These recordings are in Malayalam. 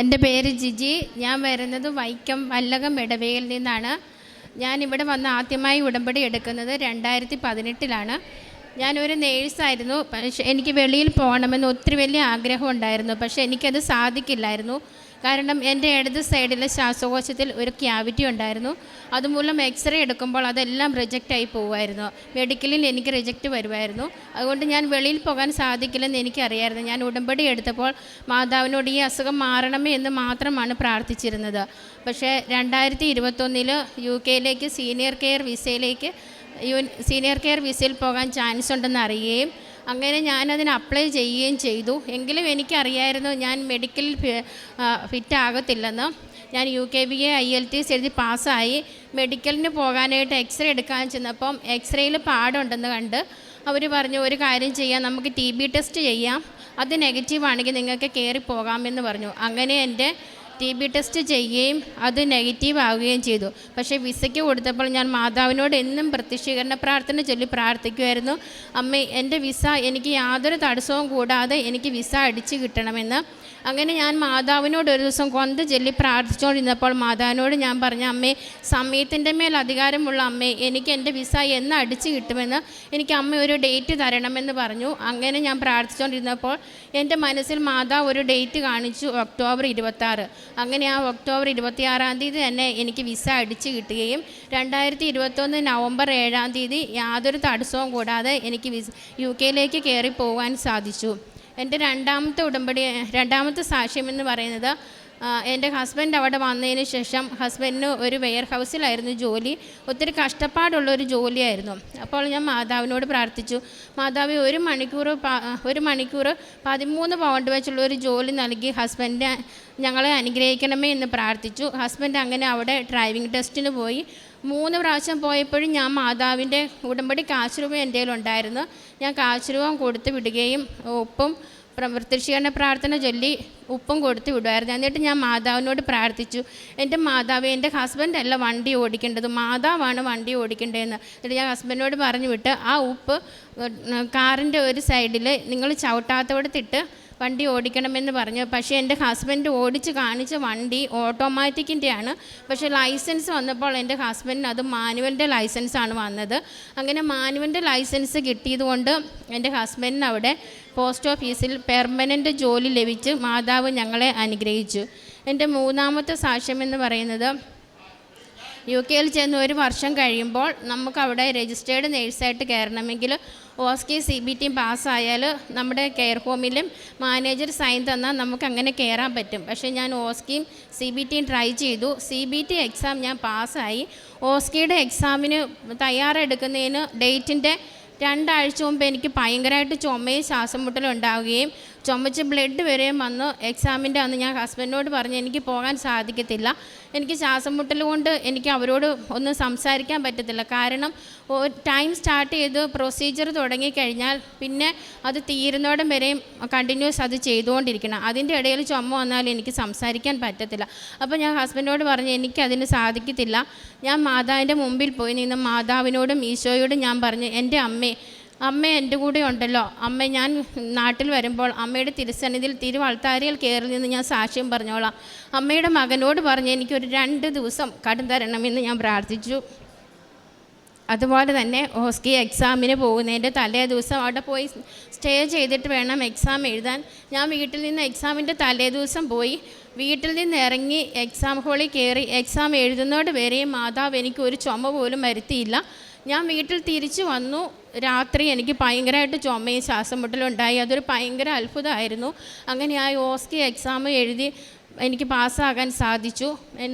എന്റെ പേര് ജിജി. ഞാൻ വരുന്നത് വൈക്കം വല്ലകം ഇടവയിൽ നിന്നാണ്. ഞാൻ ഇവിടെ വന്ന് ആദ്യമായി ഉടമ്പടി എടുക്കുന്നത് രണ്ടായിരത്തി പതിനെട്ടിലാണ് ഞാനൊരു നേഴ്സായിരുന്നു പക്ഷേ എനിക്ക് വെളിയിൽ പോകണമെന്ന് ഒത്തിരി വലിയ ആഗ്രഹം ഉണ്ടായിരുന്നു. പക്ഷേ എനിക്കത് സാധിക്കില്ലായിരുന്നു. കാരണം എന്റെ ഇടത് സൈഡിലെ ശ്വാസകോശത്തിൽ ഒരു ക്യാവിറ്റി ഉണ്ടായിരുന്നു. അതുമൂലം എക്സ്റേ എടുക്കുമ്പോൾ അതെല്ലാം റിജക്റ്റ് ആയി പോകുമായിരുന്നു മെഡിക്കലിൽ എനിക്ക് റിജക്റ്റ് വരുമായിരുന്നു. അതുകൊണ്ട് ഞാൻ വെളിയിൽ പോകാൻ സാധിക്കില്ലെന്ന് എനിക്കറിയായിരുന്നു. ഞാൻ ഉടമ്പടി എടുത്തപ്പോൾ മാതാവിനോട് ഈ അസുഖം മാറണമേ എന്ന് മാത്രമാണ് പ്രാർത്ഥിച്ചിരുന്നത്. പക്ഷേ രണ്ടായിരത്തി ഇരുപത്തൊന്നിൽ യു കെയിലേക്ക് സീനിയർ കെയർ വിസയിലേക്ക് യു സീനിയർ കെയർ വിസയിൽ പോകാൻ ചാൻസ് ഉണ്ടെന്ന് അറിയുകയും അങ്ങനെ ഞാനതിന് അപ്ലൈ ചെയ്യുകയും ചെയ്തു. എങ്കിലും എനിക്കറിയായിരുന്നു ഞാൻ മെഡിക്കൽ ഫിറ്റ് ആകത്തില്ലെന്ന്. ഞാൻ U K B A I L T S എഴുതി പാസ്സായി. മെഡിക്കലിന് പോകാനായിട്ട് എക്സ്റേ എടുക്കാൻ ചെന്നപ്പം എക്സ്റേയിൽ പാടുണ്ടെന്ന് കണ്ട് അവർ പറഞ്ഞു ഒരു കാര്യം ചെയ്യാം നമുക്ക് ടി ബി ടെസ്റ്റ് ചെയ്യാം. അത് നെഗറ്റീവ് ആണെങ്കിൽ നിങ്ങൾക്ക് കയറി പോകാമെന്ന് പറഞ്ഞു. അങ്ങനെ എന്റെ ടി ബി ടെസ്റ്റ് ചെയ്യുകയും അത് നെഗറ്റീവ് ആവുകയും ചെയ്തു. പക്ഷേ വിസയ്ക്ക് കൊടുത്തപ്പോൾ ഞാൻ മാതാവിനോട് എന്നും പ്രത്യക്ഷീകരണ പ്രാർത്ഥന ചൊല്ലി പ്രാർത്ഥിക്കുമായിരുന്നു അമ്മ എന്റെ വിസ എനിക്ക് യാതൊരു തടസ്സവും കൂടാതെ എനിക്ക് വിസ അടിച്ചു കിട്ടണമെന്ന്. അങ്ങനെ ഞാൻ മാതാവിനോട് ഒരു ദിവസം കൊന്ത് ചൊല്ലി പ്രാർത്ഥിച്ചുകൊണ്ടിരുന്നപ്പോൾ മാതാവിനോട് ഞാൻ പറഞ്ഞ അമ്മേ സമയത്തിന്റെ മേൽ അധികാരമുള്ള അമ്മേ എനിക്ക് എന്റെ വിസ എന്ന് അടിച്ചു കിട്ടുമെന്ന് എനിക്ക് അമ്മ ഒരു ഡേറ്റ് തരണമെന്ന് പറഞ്ഞു. അങ്ങനെ ഞാൻ പ്രാർത്ഥിച്ചുകൊണ്ടിരുന്നപ്പോൾ എന്റെ മനസ്സിൽ മാതാവ് ഒരു ഡേറ്റ് കാണിച്ചു ഒക്ടോബർ ഇരുപത്താറ്. അങ്ങനെ ആ ഒക്ടോബർ ഇരുപത്തിയാറാം തീയതി തന്നെ എനിക്ക് വിസ അടിച്ച് കിട്ടുകയും രണ്ടായിരത്തി ഇരുപത്തൊന്ന് നവംബർ ഏഴാം തീയതി യാതൊരു തടസ്സവും കൂടാതെ എനിക്ക് വിസ യു കെയിലേക്ക് കയറി പോകാൻ സാധിച്ചു. എന്റെ രണ്ടാമത്തെ ഉടമ്പടി രണ്ടാമത്തെ സാക്ഷ്യം എന്ന് പറയുന്നത് എന്റെ ഹസ്ബൻഡ് അവിടെ വന്നതിന് ശേഷം ഹസ്ബൻഡിന് ഒരു വെയർ ഹൗസിലായിരുന്നു ജോലി. ഒത്തിരി കഷ്ടപ്പാടുള്ള ഒരു ജോലിയായിരുന്നു. അപ്പോൾ ഞാൻ മാതാവിനോട് പ്രാർത്ഥിച്ചു. മാതാവ് ഒരു മണിക്കൂർ ഒരു മണിക്കൂർ പതിമൂന്ന് പൗണ്ട് വെച്ചുള്ള ഒരു ജോലി നൽകി ഹസ്ബൻഡ് ഞങ്ങളെ അനുഗ്രഹിക്കണമേ എന്ന് പ്രാർത്ഥിച്ചു. ഹസ്ബൻഡ് അങ്ങനെ അവിടെ ഡ്രൈവിംഗ് ടെസ്റ്റിന് പോയി. മൂന്ന് പ്രാവശ്യം പോയപ്പോഴും ഞാൻ മാതാവിന്റെ ഉടമ്പടി കാശ് രൂപ എന്റെ ഞാൻ കാശ് രൂപം കൊടുത്ത് വിടുകയും ഉപ്പും പ്രത്യക്ഷീകരണ പ്രാർത്ഥന ചൊല്ലി ഉപ്പും കൊടുത്ത് വിടുമായിരുന്നു എന്നിട്ട് ഞാൻ മാതാവിനോട് പ്രാർത്ഥിച്ചു. എന്റെ മാതാവ് എന്റെ ഹസ്ബൻഡല്ല വണ്ടി ഓടിക്കേണ്ടത്. മാതാവാണ് വണ്ടി ഓടിക്കേണ്ടതെന്ന്. എന്നിട്ട് ഞാൻ ഹസ്ബൻഡിനോട് പറഞ്ഞു വിട്ട് ആ ഉപ്പ് കാറിന്റെ ഒരു സൈഡിൽ നിങ്ങൾ ചവിട്ടാത്തോടത്തിട്ട് വണ്ടി ഓടിക്കണമെന്ന് പറഞ്ഞു. പക്ഷേ എന്റെ ഹസ്ബൻഡ് ഓടിച്ച് കാണിച്ച വണ്ടി ഓട്ടോമാറ്റിക്കിന്റെയാണ് പക്ഷേ ലൈസൻസ് വന്നപ്പോൾ എന്റെ ഹസ്ബൻഡിന് അത് മാനുവലിന്റെ ലൈസൻസാണ് വന്നത്. അങ്ങനെ മാനുവലിന്റെ ലൈസൻസ് കിട്ടിയതുകൊണ്ട് എന്റെ ഹസ്ബൻഡിന് അവിടെ പോസ്റ്റ് ഓഫീസിൽ പെർമനന്റ് ജോലി ലഭിച്ച് മാതാവ് ഞങ്ങളെ അനുഗ്രഹിച്ചു. എന്റെ മൂന്നാമത്തെ സാക്ഷ്യം എന്ന് പറയുന്നത് യു കെയിൽ ചെന്ന് ഒരു വർഷം കഴിയുമ്പോൾ നമുക്ക് അവിടെ രജിസ്റ്റേർഡ് നേഴ്സായിട്ട് കയറണമെങ്കിൽ ഓസ്കി സി ബി ടി പാസ്സായാൽ നമ്മുടെ കെയർ ഹോമിലും മാനേജർ സൈൻ തന്നാൽ നമുക്ക് അങ്ങനെ കയറാൻ പറ്റും. പക്ഷേ ഞാൻ ഓസ്കിയും സി ബി ടിയും ട്രൈ ചെയ്തു. സി ബി ടി എക്സാം ഞാൻ പാസ്സായി. ഓസ്കിയുടെ എക്സാമിന് തയ്യാറെടുക്കുന്നതിന് ഡേറ്റിന്റെ രണ്ടാഴ്ച മുമ്പ് എനിക്ക് ഭയങ്കരമായിട്ട് ചുമയും ശ്വാസം മുട്ടലും ഉണ്ടാവുകയും ചുമച്ച് ബ്ലഡ് വരെയും വന്ന് എക്സാമിന്റെ അന്ന് ഞാൻ ഹസ്ബൻഡിനോട് പറഞ്ഞു എനിക്ക് പോകാൻ സാധിക്കത്തില്ല. എനിക്ക് ശ്വാസം മുട്ടൽ കൊണ്ട് എനിക്ക് അവരോട് ഒന്നും സംസാരിക്കാൻ പറ്റത്തില്ല. കാരണം ടൈം സ്റ്റാർട്ട് ചെയ്ത് പ്രൊസീജിയർ തുടങ്ങിക്കഴിഞ്ഞാൽ പിന്നെ അത് തീരുന്നോടം വരെയും കണ്ടിന്യൂസ് അത് ചെയ്തുകൊണ്ടിരിക്കണം. അതിന്റെ ഇടയിൽ ചുമ വന്നാൽ എനിക്ക് സംസാരിക്കാൻ പറ്റത്തില്ല. അപ്പോൾ ഞാൻ ഹസ്ബൻഡിനോട് പറഞ്ഞു എനിക്കതിന് സാധിക്കത്തില്ല. ഞാൻ മാതാവിന്റെ മുമ്പിൽ പോയി നിന്ന് മാതാവിനോടും ഈശോയോടും ഞാൻ പറഞ്ഞു എന്റെ അമ്മേ അമ്മ എന്റെ കൂടെ ഉണ്ടല്ലോ. അമ്മ ഞാൻ നാട്ടിൽ വരുമ്പോൾ അമ്മയുടെ തിരുസന്നിധിയിൽ തിരുവാൾത്താരിയിൽ കയറി നിന്ന് ഞാൻ സാക്ഷ്യം പറഞ്ഞോളാം. അമ്മയുടെ മകനോട് പറഞ്ഞ് എനിക്കൊരു രണ്ട് ദിവസം കടം തരണമെന്ന് ഞാൻ പ്രാർത്ഥിച്ചു. അതുപോലെ തന്നെ ഹോസ്കി എക്സാമിന് പോകുന്നതിന്റെ തലേ ദിവസം അവിടെ പോയി സ്റ്റേ ചെയ്തിട്ട് വേണം എക്സാം എഴുതാൻ. ഞാൻ വീട്ടിൽ നിന്ന് എക്സാമിന്റെ തലേ ദിവസം പോയി. വീട്ടിൽ നിന്ന് ഇറങ്ങി എക്സാം ഹോളിൽ കയറി എക്സാം എഴുതുന്നതോട് വരെയും മാതാവ് എനിക്ക് ഒരു ചുമ പോലും വരുത്തിയില്ല. ഞാൻ വീട്ടിൽ തിരിച്ചു വന്നു. രാത്രി എനിക്ക് ഭയങ്കരമായിട്ട് ചുമയും ശ്വാസം മുട്ടലും ഉണ്ടായി അതൊരു ഭയങ്കര അത്ഭുതമായിരുന്നു. അങ്ങനെ ആ ഓസ്കി എക്സാം എഴുതി എനിക്ക് പാസ്സാകാൻ സാധിച്ചു.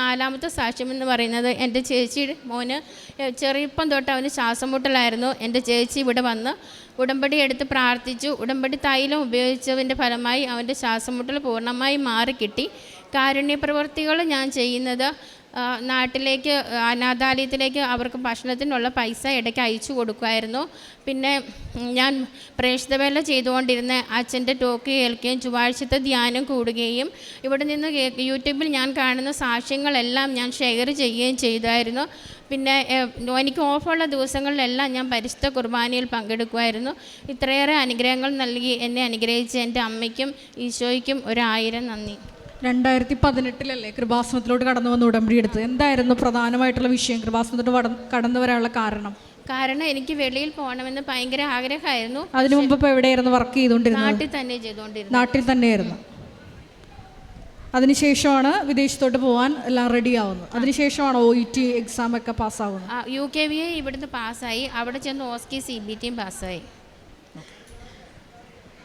നാലാമത്തെ സാക്ഷ്യം എന്ന് പറയുന്നത് എന്റെ ചേച്ചി മോന് ചെറിയപ്പം തൊട്ട് അവന് ശ്വാസം മുട്ടലായിരുന്നു. എന്റെ ചേച്ചി ഇവിടെ വന്ന് ഉടമ്പടി എടുത്ത് പ്രാർത്ഥിച്ചു. ഉടമ്പടി തൈലം ഉപയോഗിച്ചതിന്റെ ഫലമായി അവന്റെ ശ്വാസം മുട്ടൽ പൂർണമായി മാറിക്കിട്ടി. കാരുണ്യപ്രവൃത്തികൾ ഞാൻ ചെയ്യുന്നത് നാട്ടിലേക്ക് അനാഥാലയത്തിലേക്ക് അവർക്ക് ഭക്ഷണത്തിനുള്ള പൈസ ഇടയ്ക്ക് അയച്ചു കൊടുക്കുമായിരുന്നു. പിന്നെ ഞാൻ പ്രേക്ഷിതവേല ചെയ്തുകൊണ്ടിരുന്ന അച്ഛന്റെ ടോക്ക് കേൾക്കുകയും ചൊവ്വാഴ്ചത്തെ ധ്യാനം കൂടുകയും ഇവിടെ നിന്ന് യൂട്യൂബിൽ ഞാൻ കാണുന്ന സാക്ഷ്യങ്ങളെല്ലാം ഞാൻ ഷെയർ ചെയ്യുകയും ചെയ്തായിരുന്നു. പിന്നെ എനിക്ക് ഓഫുള്ള ദിവസങ്ങളിലെല്ലാം ഞാൻ പരിശുദ്ധ കുർബാനയിൽ പങ്കെടുക്കുമായിരുന്നു. ഇത്രയേറെ അനുഗ്രഹങ്ങൾ നൽകി എന്നെ അനുഗ്രഹിച്ച എന്റെ അമ്മയ്ക്കും ഈശോയ്ക്കും ഒരായിരം നന്ദി. രണ്ടായിരത്തി പതിനെട്ടിലല്ലേ കൃപാസനത്തിലോട്ട് കടന്നു വന്ന് ഉടമ്പടി എടുത്തത്? എന്തായിരുന്നു പ്രധാനമായിട്ടുള്ള വിഷയം? കൃപാസനത്തിലോട്ട് കടന്നു വരാനുള്ള കാരണം? കാരണം എനിക്ക് വെളിയിൽ പോകണമെന്ന് ഭയങ്കര ആഗ്രഹമായിരുന്നു. അതിനു മുമ്പ് ഇപ്പോൾ എവിടെയായിരുന്നു? വർക്ക് ചെയ്തുകൊണ്ടിരുന്നത്? നാട്ടിൽ തന്നെ ചെയ്തുകൊണ്ടിരുന്നത്. നാട്ടിൽ തന്നെയായിരുന്നു. അതിനുശേഷമാണ് വിദേശത്തോട്ട് പോകാൻ എല്ലാം റെഡി ആവുന്നത്. അതിനുശേഷമാണ് ഒ ഇ ടി എക്സാം ഒക്കെ പാസ്സാവുന്നത് യു കെ വി ഇവിടുന്ന് പാസ്സായി അവിടെ ചെന്ന് ഓസ്കി സി ബി ടിയും പാസ്സായി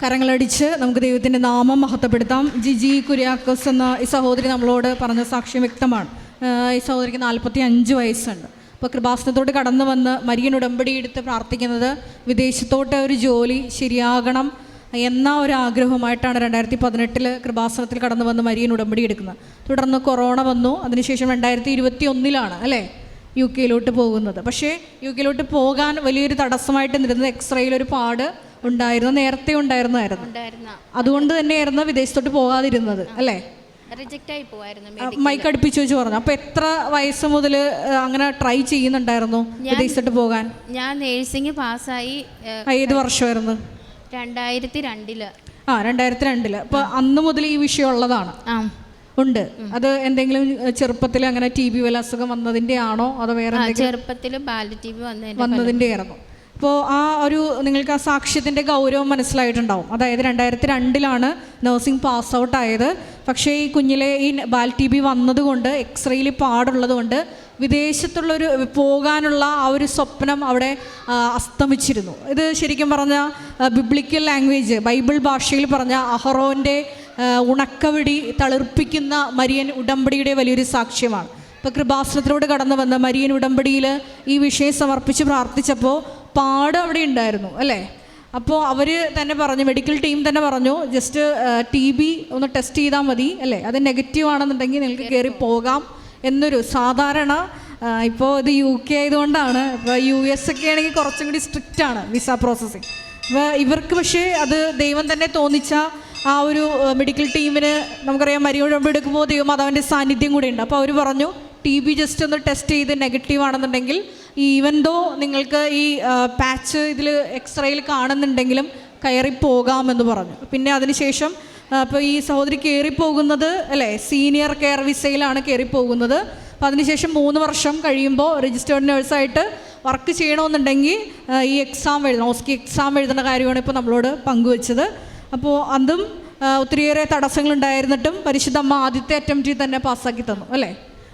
കരങ്ങളടിച്ച് നമുക്ക് ദൈവത്തിന്റെ നാമം മഹത്വപ്പെടുത്താം. ജിജി കുര്യാക്കോസ് എന്ന ഈ സഹോദരി നമ്മളോട് പറഞ്ഞ സാക്ഷ്യം വ്യക്തമാണ്. ഈ സഹോദരിക്ക് നാൽപ്പത്തി അഞ്ച് വയസ്സുണ്ട്. അപ്പോൾ കൃപാസനത്തോട്ട് കടന്നു വന്ന് മരിയൻ ഉടമ്പടി എടുത്ത് പ്രാർത്ഥിക്കുന്നത് വിദേശത്തോട്ട് ഒരു ജോലി ശരിയാകണം എന്ന ഒരു ആഗ്രഹമായിട്ടാണ് രണ്ടായിരത്തി പതിനെട്ടിൽ കൃപാസനത്തിൽ കടന്നു വന്ന് മരിയൻ ഉടമ്പടി എടുക്കുന്നത്. തുടർന്ന് കൊറോണ വന്നു. അതിനുശേഷം രണ്ടായിരത്തി ഇരുപത്തി ഒന്നിലാണ് അല്ലേ? യു കെയിലോട്ട് പോകുന്നത്. പക്ഷേ യു കെയിലോട്ട് പോകാൻ വലിയൊരു തടസ്സമായിട്ട് നിരുന്നത് എക്സ്റേയിൽ ഒരു പാട് ഉണ്ടായിരുന്നു? നേരത്തെ ഉണ്ടായിരുന്നായിരുന്നു. ഉണ്ടായിരുന്ന. അതുകൊണ്ട് തന്നെയായിരുന്നു വിദേശത്തോട്ട് പോകാതിരുന്നത് അല്ലേ? റിജക്റ്റ് ആയി പോവായിരുന്നു മൈക്ക് അടുപ്പിച്ച് വെച്ച് പറഞ്ഞു. അപ്പൊ എത്ര വയസ്സ് മുതൽ അങ്ങനെ ട്രൈ ചെയ്യുന്നുണ്ടായിരുന്നു വിദേശത്തോട്ട് പോകാൻ? ഞാൻ നേഴ്സിംഗ് പാസ്സായി ഏത് വർഷമായിരുന്നു? രണ്ടായിരത്തി രണ്ടിൽ ആ രണ്ടായിരത്തി രണ്ടിൽ അപ്പൊ അന്ന് മുതൽ ഈ വിഷയം ഉള്ളതാണ്. ഉണ്ട്. അത് എന്തെങ്കിലും ചെറുപ്പത്തിൽ അങ്ങനെ ടി ബി വല്ല അസുഖം വന്നതിന്റെ ആണോ? അതോ വേറെ ചെറുപ്പത്തിൽ ബാലറ്റീവ് വന്നതിന്റെ ആയിരുന്നു. അപ്പോൾ ആ ഒരു നിങ്ങൾക്ക് ആ സാക്ഷ്യത്തിന്റെ ഗൗരവം മനസ്സിലായിട്ടുണ്ടാവും. അതായത് രണ്ടായിരത്തി രണ്ടിലാണ് നഴ്സിംഗ് പാസ് ഔട്ട് ആയത്. പക്ഷേ ഈ കുഞ്ഞിലെ ഈ ബാൽ ടി ബി വന്നതുകൊണ്ട് എക്സ്റേയിൽ പാടുള്ളത് കൊണ്ട് വിദേശത്തുള്ളൊരു പോകാനുള്ള ആ ഒരു സ്വപ്നം അവിടെ അസ്തമിച്ചിരുന്നു. ഇത് ശരിക്കും പറഞ്ഞ ബിബ്ലിക്കൽ ലാംഗ്വേജ് ബൈബിൾ ഭാഷയിൽ പറഞ്ഞ അഹറോന്റെ ഉണക്കവിടി തളിർപ്പിക്കുന്ന മരിയൻ ഉടമ്പടിയുടെ വലിയൊരു സാക്ഷ്യമാണ്. ഇപ്പോൾ കൃപാസനത്തിലൂടെ കടന്നു വന്ന മരിയൻ ഉടമ്പടിയിൽ ഈ വിഷയം സമർപ്പിച്ച് പ്രാർത്ഥിച്ചപ്പോൾ പാട് അവിടെ ഉണ്ടായിരുന്നു അല്ലേ? അപ്പോൾ അവർ തന്നെ പറഞ്ഞു മെഡിക്കൽ ടീം തന്നെ പറഞ്ഞു ജസ്റ്റ് ടി ബി ഒന്ന് ടെസ്റ്റ് ചെയ്താൽ മതി അല്ലേ? അത് നെഗറ്റീവ് ആണെന്നുണ്ടെങ്കിൽ നിങ്ങൾക്ക് കയറി പോകാം. എന്നൊരു സാധാരണ ഇപ്പോൾ ഇത് യു കെ ആയതുകൊണ്ടാണ്. ഇപ്പോൾ യു എസ് ഒക്കെ ആണെങ്കിൽ കുറച്ചും കൂടി സ്ട്രിക്റ്റ് ആണ് വിസ പ്രോസസ്സിങ് അപ്പോൾ ഇവർക്ക് പക്ഷേ അത് ദൈവം തന്നെ തോന്നിച്ച ആ ഒരു മെഡിക്കൽ ടീമിന് നമുക്കറിയാം മരിയോടൊമ്പ് എടുക്കുമ്പോൾ ദൈവം അതവന്റെ സാന്നിധ്യം കൂടെ ഉണ്ട്. അപ്പോൾ അവർ പറഞ്ഞു ടി ബി ജസ്റ്റ് ഒന്ന് ടെസ്റ്റ് ചെയ്ത് നെഗറ്റീവ് ആണെന്നുണ്ടെങ്കിൽ ഈവൻ ദോ നിങ്ങൾക്ക് ഈ പാച്ച് ഇതിൽ എക്സ്റേയിൽ കാണുന്നുണ്ടെങ്കിലും കയറി പോകാമെന്ന് പറഞ്ഞു. പിന്നെ അതിനുശേഷം അപ്പോൾ ഈ സഹോദരി കയറി പോകുന്നത് അല്ലേ സീനിയർ കെയർ വിസയിലാണ് കയറി പോകുന്നത് അപ്പോൾ അതിനുശേഷം മൂന്ന് വർഷം കഴിയുമ്പോൾ രജിസ്റ്റേർഡ് നേഴ്സായിട്ട് വർക്ക് ചെയ്യണമെന്നുണ്ടെങ്കിൽ ഈ എക്സാം എഴുതണം. ഓസ്കി എക്സാം എഴുതുന്ന കാര്യമാണ് ഇപ്പോൾ നമ്മളോട് പങ്കുവച്ചത്. അപ്പോൾ അതും ഒത്തിരിയേറെ തടസ്സങ്ങളുണ്ടായിരുന്നിട്ടും പരിശുദ്ധമ്മ ആദ്യത്തെ അറ്റംപ്റ്റിൽ തന്നെ പാസ്സാക്കി തന്നു അല്ലേ?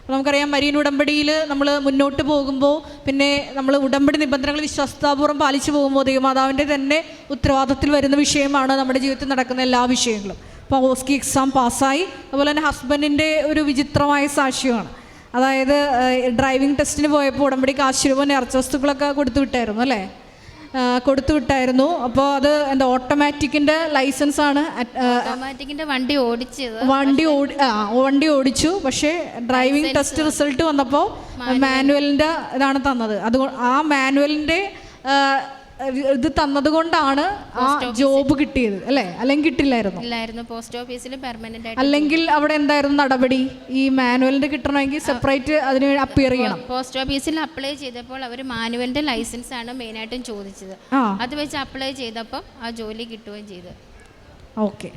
അപ്പോൾ നമുക്കറിയാം മരീൻ ഉടമ്പടിയിൽ നമ്മൾ മുന്നോട്ട് പോകുമ്പോൾ പിന്നെ നമ്മൾ ഉടമ്പടി നിബന്ധനകൾ വിശ്വസ്താപൂർവം പാലിച്ചു പോകുമ്പോൾ ദൈവമാതാവിന്റെ തന്നെ ഉത്തരവാദിത്തത്തിൽ വരുന്ന വിഷയമാണ് നമ്മുടെ ജീവിതത്തിൽ നടക്കുന്ന എല്ലാ വിഷയങ്ങളും. അപ്പോൾ ഓസ്കി എക്സാം പാസ്സായി. അതുപോലെ തന്നെ ഹസ്ബൻഡിന്റെ ഒരു വിചിത്രമായ സാക്ഷ്യമാണ്. അതായത് ഡ്രൈവിംഗ് ടെസ്റ്റിന് പോയപ്പോൾ ഉടമ്പടിക്ക് രൂപ നേർച്ച വസ്തുക്കളൊക്കെ കൊടുത്തു വിട്ടായിരുന്നു അല്ലേ? കൊടുത്തു വിട്ടായിരുന്നു. അപ്പോൾ അത് എന്താ ഓട്ടോമാറ്റിക്കിന്റെ ലൈസൻസ് ആണ് വണ്ടി ഓടിച്ചത്. വണ്ടി ഓടി ആ വണ്ടി ഓടിച്ചു. പക്ഷേ ഡ്രൈവിംഗ് ടെസ്റ്റ് റിസൾട്ട് വന്നപ്പോൾ മാനുവലിന്റെ ഇതാണ് തന്നത്. അത് ആ മാനുവലിന്റെ ഇത് തന്നതുകൊണ്ടാണ് ആ ജോബ് കിട്ടിയത് അല്ലേ? അല്ലെങ്കിൽ കിട്ടില്ലായിരുന്നു? ഇല്ലായിരുന്നു. പോസ്റ്റ് ഓഫീസിൽ പെർമനന്റ് ആയിട്ട് അല്ലെങ്കിൽ അവിടെ എന്തായിരുന്നു നടപടി? ഈ മാനുവലിന്റെ കിട്ടണമെങ്കിൽ സെപ്പറേറ്റ് അതിന് അപ്പിയർ ചെയ്യണം. പോസ്റ്റ് ഓഫീസിൽ അപ്ലൈ ചെയ്തപ്പോൾ അവർ മാനുവലിന്റെ ലൈസൻസ് ആണ് മെയിൻ മെയിനായിട്ടും ചോദിച്ചത്. അത് വെച്ച് അപ്ലൈ ചെയ്തപ്പോൾ ആ ജോലി കിട്ടുകയും ചെയ്തു. ഓക്കെ.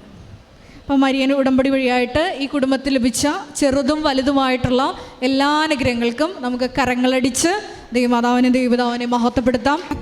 അപ്പം മരിയൻ ഉടമ്പടി വഴിയായിട്ട് ഈ കുടുംബത്തിൽ ലഭിച്ച ചെറുതും വലുതുമായിട്ടുള്ള എല്ലാ അനുഗ്രഹങ്ങൾക്കും നമുക്ക് കരങ്ങളടിച്ച് ദൈവമാതാവിനെ ദൈവതാവിനെ മഹത്വപ്പെടുത്താം.